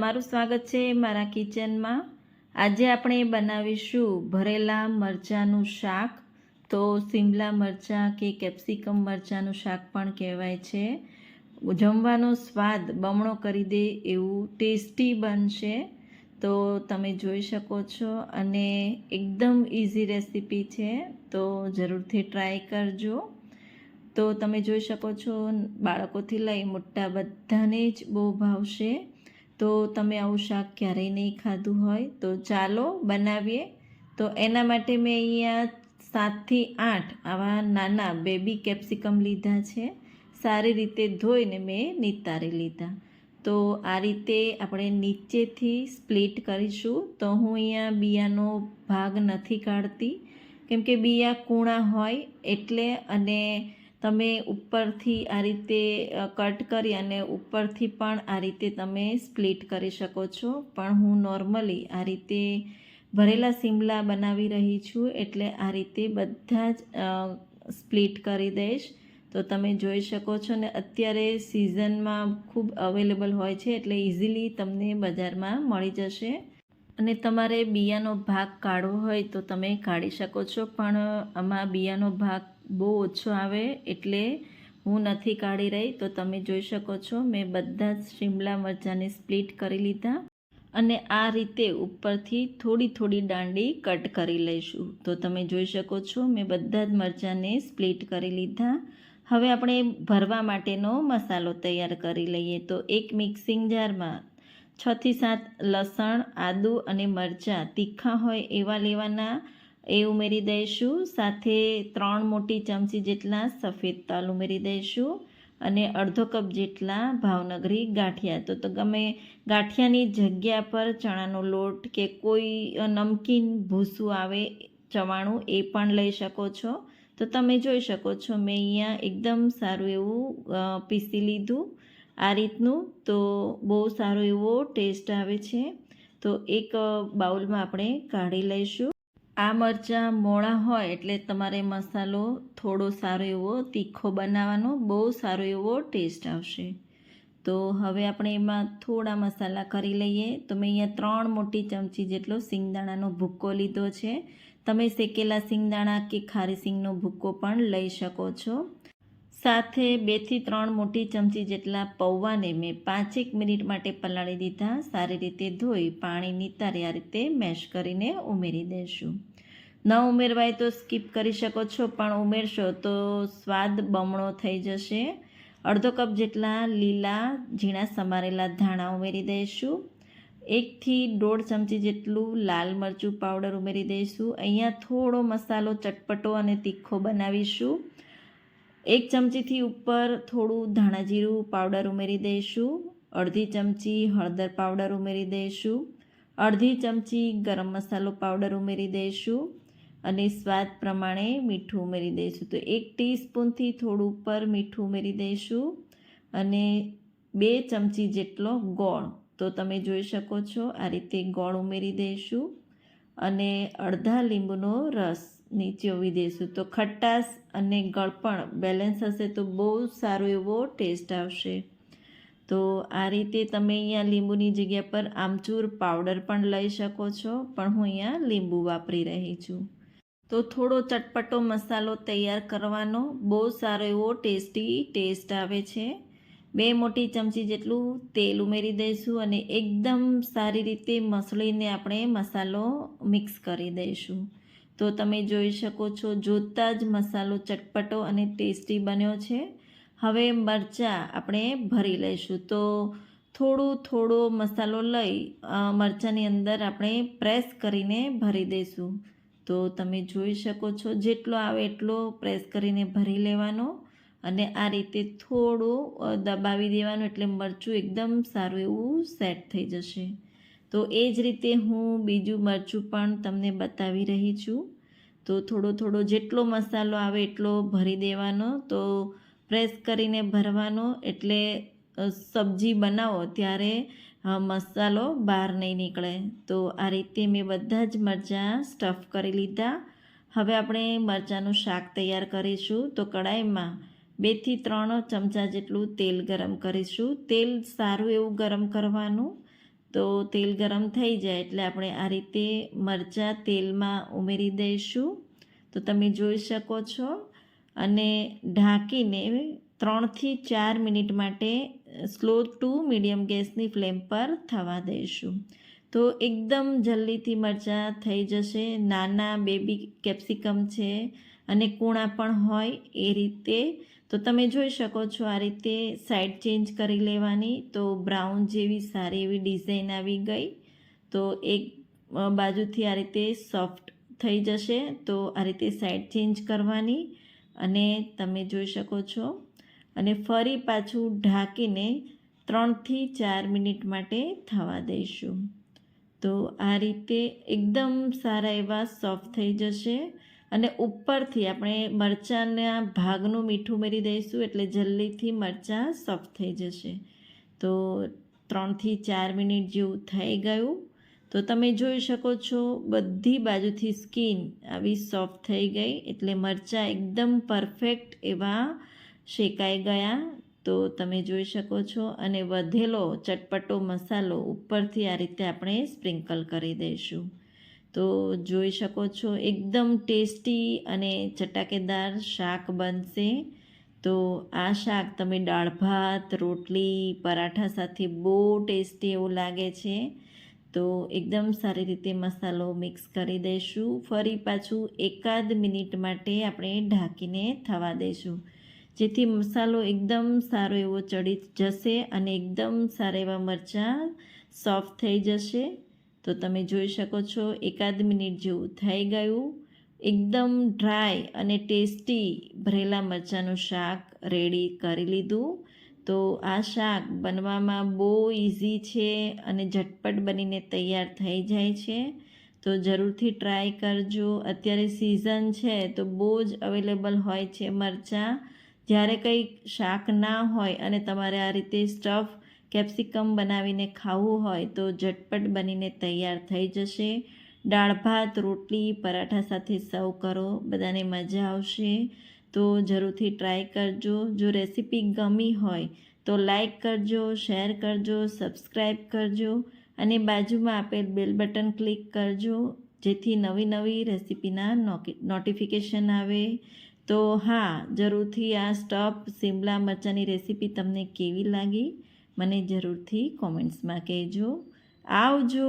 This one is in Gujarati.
તમારું સ્વાગત છે મારા કિચનમાં. આજે આપણે બનાવીશું ભરેલા મરચાંનું શાક. તો સિમલા મરચાં કે કેપ્સિકમ મરચાંનું શાક પણ કહેવાય છે. જમવાનો સ્વાદ બમણો કરી દે એવું ટેસ્ટી બનશે. તો તમે જોઈ શકો છો અને એકદમ ઇઝી રેસીપી છે. તો જરૂરથી ટ્રાય કરજો. તો તમે જોઈ શકો છો બાળકોથી લઈ મોટા બધાને જ બહુ ભાવશે. તો તમે આવું શાક ક્યારેય નહીં ખાધું હોય, તો ચાલો બનાવીએ. તો એના માટે મેં અહીંયા સાતથી આઠ આવા નાના બેબી કેપ્સિકમ લીધા છે. સારી રીતે ધોઈને મેં નિતારી લીધા. તો આ રીતે આપણે નીચેથી સ્પ્લિટ કરીશું. તો હું અહીંયા બિયાનો ભાગ નથી કાઢતી. કેમ કે બિયા કૂણા હોય એટલે અને તમે ઉપરથી આ રીતે કટ કરી અને ઉપરથી પણ આ રીતે તમે સ્પ્લિટ કરી શકો છો. પણ હું નોર્મલી આ રીતે ભરેલા સિમલા બનાવી રહી છું એટલે આ રીતે બધા જ સ્પ્લિટ કરી દઈશ. તો તમે જોઈ શકો છો ને અત્યારે સિઝનમાં ખૂબ અવેલેબલ હોય છે એટલે ઇઝીલી તમને બજારમાં મળી જશે. અને તમારે બિયાનો ભાગ કાઢવો હોય તો તમે કાઢી શકો છો. પણ આમાં બિયાનો ભાગ બહુ ઓછો આવે એટલે હું નથી કાઢી રહી. તો તમે જોઈ શકો છો, મેં બધા જ શિમલા મરચાંને સ્પ્લિટ કરી લીધા અને આ રીતે ઉપરથી થોડી થોડી દાંડી કટ કરી લઈશું. તો તમે જોઈ શકો છો, મેં બધા જ મરચાંને સ્પ્લિટ કરી લીધા. હવે આપણે ભરવા માટેનો મસાલો તૈયાર કરી લઈએ. તો એક મિક્સિંગ જારમાં છથી સાત લસણ, આદુ અને મરચાં તીખા હોય એવા લેવાના એ ઉમેરી દઈશું. સાથે ત્રણ મોટી ચમચી જેટલા સફેદ તલ ઉમેરી દઈશું અને અડધો કપ જેટલા ભાવનગરી ગાંઠિયા. તો તો ગમે ગાંઠિયાની જગ્યા પર ચણાનો લોટ કે કોઈ નમકીન ભૂસું આવે, ચવાણું એ પણ લઈ શકો છો. તો તમે જોઈ શકો છો, મેં અહીંયા એકદમ સારું એવું પીસી લીધું આ રીતનું. તો બહુ સારો એવો ટેસ્ટ આવે છે. તો એક બાઉલમાં આપણે કાઢી લઈશું. આ મરચાં મોળા હોય એટલે તમારે મસાલો થોડો સારો એવો તીખો બનાવવાનો, બહુ સારો એવો ટેસ્ટ આવશે. તો હવે આપણે એમાં થોડા મસાલા કરી લઈએ. તો મેં અહીંયા ત્રણ મોટી ચમચી જેટલો સિંગદાણાનો ભૂક્કો લીધો છે. તમે શેકેલા સિંગદાણા કે ખારી સિંગનો ભૂક્કો પણ લઈ શકો છો. સાથે બેથી ત્રણ મોટી ચમચી જેટલા પૌવાને મેં પાંચેક મિનિટ માટે પલાળી દીધા. સારી રીતે ધોઈ પાણી નીતારે આ રીતે મેશ કરીને ઉમેરી દઈશું ન ઉમેરવાય તો સ્કીપ કરી શકો છો, પણ ઉમેરશો તો સ્વાદ બમણો થઈ જશે. અડધો કપ જેટલા લીલા ઝીણા સમારેલા ધાણા ઉમેરી દઈશું એકથી દોઢ ચમચી જેટલું લાલ મરચું પાવડર ઉમેરી દઈશું અહીંયા થોડો મસાલો ચટપટો અને તીખો બનાવીશું. એક ચમચીથી ઉપર થોડું ધાણા જીરું પાવડર ઉમેરી દઈશું, અડધી ચમચી હળદર પાવડર ઉમેરી દઈશું, અડધી ચમચી ગરમ મસાલો પાવડર ઉમેરી દઈશું અને સ્વાદ પ્રમાણે મીઠું ઉમેરી દઈશું. તો એક ટીસ્પૂનથી થોડું ઉપર મીઠું ઉમેરી દઈશું અને બે ચમચી જેટલો ગોળ. તો તમે જોઈ શકો છો આ રીતે ગોળ ઉમેરી દઈશું અને અડધા લીંબુનો રસ નીચે ઉવી દઈશું તો ખટાશ અને ગળપણ બેલેન્સ હશે તો બહુ સારો એવો ટેસ્ટ આવશે. તો આ રીતે તમે અહીંયા લીંબુની જગ્યા પર આમચૂર પાવડર પણ લઈ શકો છો, પણ હું અહીંયા લીંબુ વાપરી રહી છું. તો થોડો ચટપટો મસાલો તૈયાર કરવાનો બહુ સારો એવો ટેસ્ટી ટેસ્ટ આવે છે. બે મોટી ચમચી જેટલું તેલ ઉમેરી દઈશું અને એકદમ સારી રીતે મસળીને આપણે મસાલો મિક્સ કરી દઈશું. તો તમે જોઈ શકો છો, જોતાં જ મસાલો ચટપટો અને ટેસ્ટી બન્યો છે. હવે મરચાં આપણે ભરી લઈશું. તો થોડું, થોડો મસાલો લઈ મરચાંની અંદર આપણે પ્રેસ કરીને ભરી દઈશું. તો તમે જોઈ શકો છો, જેટલો આવે એટલો પ્રેસ કરીને ભરી લેવાનો અને આ રીતે થોડું દબાવી દેવાનું એટલે મરચું એકદમ સારું એવું સેટ થઈ જશે. તો એ જ રીતે હું બીજું મરચું પણ તમને બતાવી રહી છું. તો થોડો થોડો જેટલો મસાલો આવે એટલો ભરી દેવાનો. તો પ્રેસ કરીને ભરવાનો. એટલે સબ્જી બનાવો ત્યારે મસાલો બહાર નહીં નીકળે. તો આ રીતે મેં બધા જ મરચાં સ્ટફ કરી લીધા. હવે આપણે મરચાંનું શાક તૈયાર કરીશું. તો કડાઈમાં બેથી ત્રણ ચમચા જેટલું તેલ ગરમ કરીશું. તેલ સારું એવું ગરમ કરવાનું. તો તેલ ગરમ થઈ જાય એટલે આપણે આ રીતે મરચાં તેલમાં ઉમેરી દઈશું. તો તમે જોઈ શકો છો. અને ઢાંકીને ત્રણથી ચાર મિનિટ માટે સ્લો ટુ મીડિયમ ગેસની ફ્લેમ પર થવા દઈશું. તો એકદમ જલ્દીથી મરચાં થઈ જશે. નાના બેબી કેપ્સિકમ છે અને કૂણા પણ હોય એ રીતે તો તમે જોઈ શકો છો આ રીતે સાઇડ ચેન્જ કરી લેવાની. તો બ્રાઉન જેવી સારી એવી ડિઝાઇન આવી ગઈ. તો એક બાજુથી આ રીતે સોફ્ટ થઈ જશે. તો આ રીતે સાઇડ ચેન્જ કરવાની અને તમે જોઈ શકો છો. અને ફરી પાછું ઢાંકીને ત્રણથી ચાર મિનિટ માટે થવા દઈશું. તો આ રીતે એકદમ સારા એવા સોફ્ટ થઈ જશે. અને ઉપરથી આપણે મરચાંના ભાગનું મીઠું ઉમેરી દઈશું એટલે જલ્દીથી મરચાં સોફ્ટ થઈ જશે. તો ત્રણથી ચાર મિનિટ જેવું થઈ ગયું. તો તમે જોઈ શકો છો બધી બાજુથી સ્કીન આવી સોફ્ટ થઈ ગઈ એટલે મરચાં એકદમ પરફેક્ટ એવા શેકાઈ ગયા. તો તમે જોઈ શકો છો અને વધેલો ચટપટો મસાલો ઉપરથી આ રીતે આપણે સ્પ્રિંકલ કરી દઈશું. તો જોઈ શકો છો, એકદમ ટેસ્ટી અને ચટાકેદાર શાક બનશે. તો આ શાક તમે દાળ ભાત, રોટલી, પરાઠા સાથે બહુ ટેસ્ટી એવું લાગે છે. તો એકદમ સારી રીતે મસાલો મિક્સ કરી દઈશું. ફરી પાછું એકાદ મિનિટ માટે આપણે ઢાંકીને થવા દઈશું. જેથી મસાલો એકદમ સારો એવો ચડી જશે અને એકદમ સારા એવા મરચાં સોફ્ટ થઈ જશે. તો તમે જોઈ શકો છો, એકાદ મિનિટ જેવું થઈ ગયું. એકદમ ડ્રાય અને ટેસ્ટી ભરેલા મરચાંનું શાક રેડી કરી લીધું. તો આ શાક બનવામાં બહુ ઇઝી છે અને ઝટપટ બનીને તૈયાર થઈ જાય છે. તો જરૂરથી ટ્રાય કરજો. અત્યારે સિઝન છે તો બહુ જ અવેલેબલ હોય છે મરચાં. જ્યારે કંઈ શાક ના હોય અને તમારે આ રીતે સ્ટફ કેપ્સિકમ બનાવીને ખાવું હોય તો ઝટપટ બનીને તૈયાર થઈ જશે. દાળ, ભાત, રોટલી, પરાઠા સાથે સર્વ કરો. બધાને મજા આવશે. તો જરૂરથી ટ્રાય કરજો. જો રેસીપી ગમી હોય તો લાઈક કરજો, શેર કરજો સબસ્ક્રાઈબ કરજો અને બાજુમાં આપેલ બેલ બટન ક્લિક કરજો, જેથી નવી નવી રેસીપીના નોટિફિકેશન આવે. તો હા, જરૂરથી આ સ્ટફ સિમલા મરચાંની રેસીપી તમને કેવી લાગી? મને જરૂરથી કોમેન્ટ્સમાં કહેજો. આવજો.